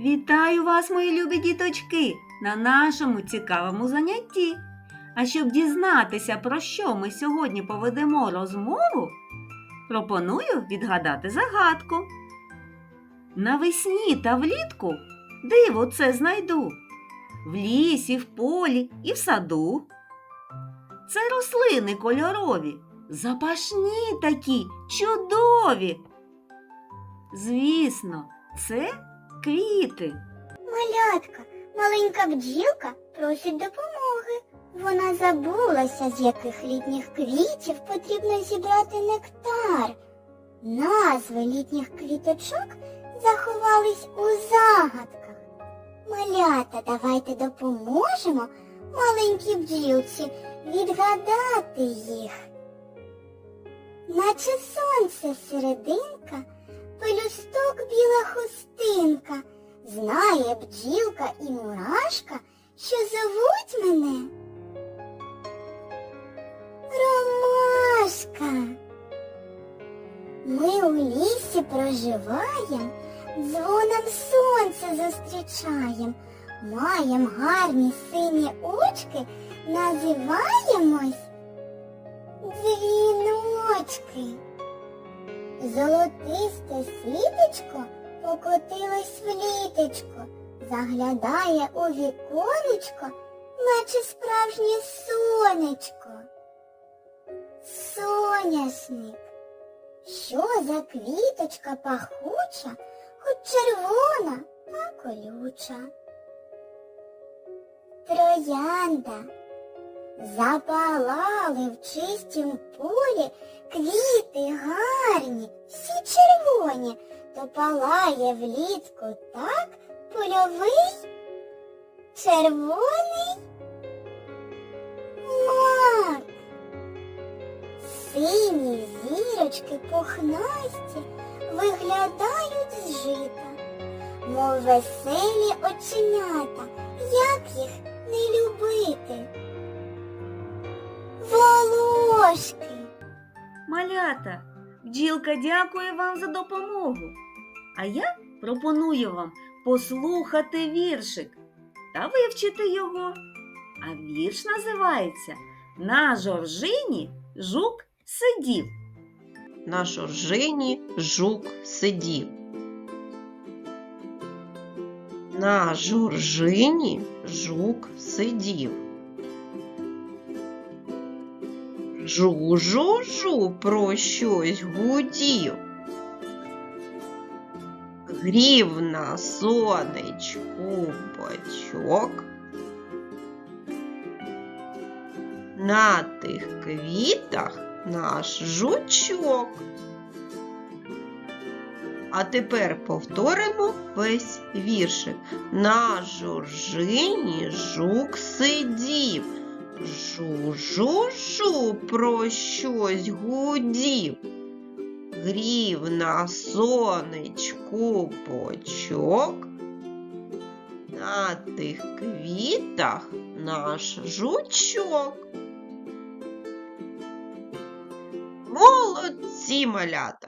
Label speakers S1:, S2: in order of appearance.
S1: Вітаю вас, мої любі діточки, на нашому цікавому занятті. А щоб дізнатися, про що ми сьогодні поведемо розмову, пропоную відгадати загадку. Навесні та влітку диво це знайду. В лісі, в полі і в саду. Це рослини кольорові, запашні такі, чудові. Звісно, це квіти.
S2: Малятка, маленька бджілка просить допомоги. Вона забулася, з яких літніх квітів потрібно зібрати нектар. Назви літніх квіточок заховались у загадках. Малята, давайте допоможемо маленькій бджілці відгадати їх. Наче сонце серединка, пелюсток біла хустинка. Знає бджілка і мурашка, що зовуть мене. Ромашка. Ми у лісі проживаєм, дзвоном сонце зустрічаєм, маєм гарні сині очки, називаємось дзвіночки. Золотисте світочко покотилось в літочко, заглядає у віконечко, наче справжнє сонечко. Соняшник. Що за квіточка пахуча, хоч червона та колюча. Троянда. Запалали в чистім полі квіти гарні, всі червоні, то палає влітку так польовий червоний мак. Сині зірочки пухнасті виглядають з жита, мов веселі оченята, як їх не любити. Волошки.
S1: Малята, бджілка дякує вам за допомогу. А я пропоную вам послухати віршик та вивчити його. А вірш називається На жоржині жук сидів.
S3: На жоржині жук сидів. На жоржині жук сидів. Жу-жу-жу про щось гудів. Грів на сонечку бачок. На тих квітах наш жучок. А тепер повторимо весь віршик. На жоржині жук сидів. Жу-жу-жу про щось гудів. Грів на сонечку почок. На тих квітах наш жучок. Молодці малята!